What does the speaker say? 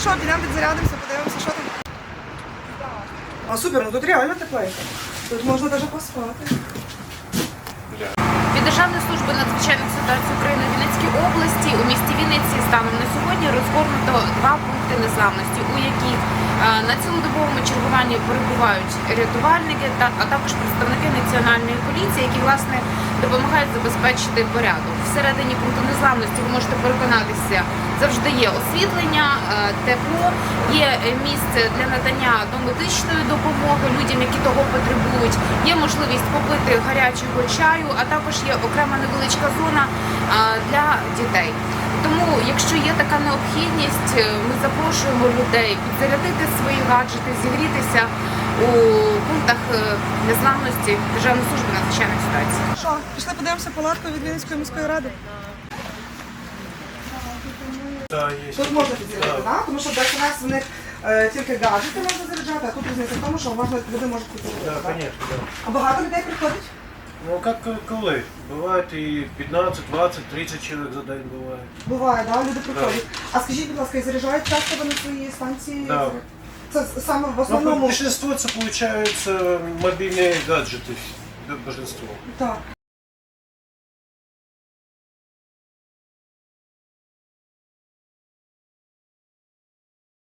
Що, підемо підзарядимося, подивимося, що там. А супер, ну тут реально тепленько. Тут можна навіть поспати. Від Державної служби надзвичайних ситуацій України в Вінницькій області у місті Вінниці станом на сьогодні розгорнуто два пункти незламності, у яких на цілодобовому чергуванні перебувають рятувальники а також представники національної поліції, які власне допомагають забезпечити порядок. Всередині пункту незламності ви можете переконатися, завжди є освітлення, е, тепло, є місце для надання домедичної допомоги людям, які того потребують. Є можливість попити гарячого чаю, а також є окрема невеличка зона е, для дітей. Якщо є така необхідність, е, ми запрошуємо людей підзарядити свої гаджети, зігрітися у пунктах е, незламності Державної служби надзвичайних ситуацій. Що, пішли подивимося палатку від Вінницької міської ради? Тут можна підзарядити, так? Тому що ДСНС в них е, тільки гаджети можна заряджати, а тут різниця в тому, що можна, люди можуть підзарядити. Да, так? конечно, да. А багато людей приходить? Ну, как э, коли? Бывает и 15, 20, 30 человек за день бывает. Буває, да, люди приходять. А скажіть, будь ласка, і заряджають часто вони свої станції? Да. Це саме в Ну, основному. большинство это получается мобильные гаджеты, да, большинство. Так.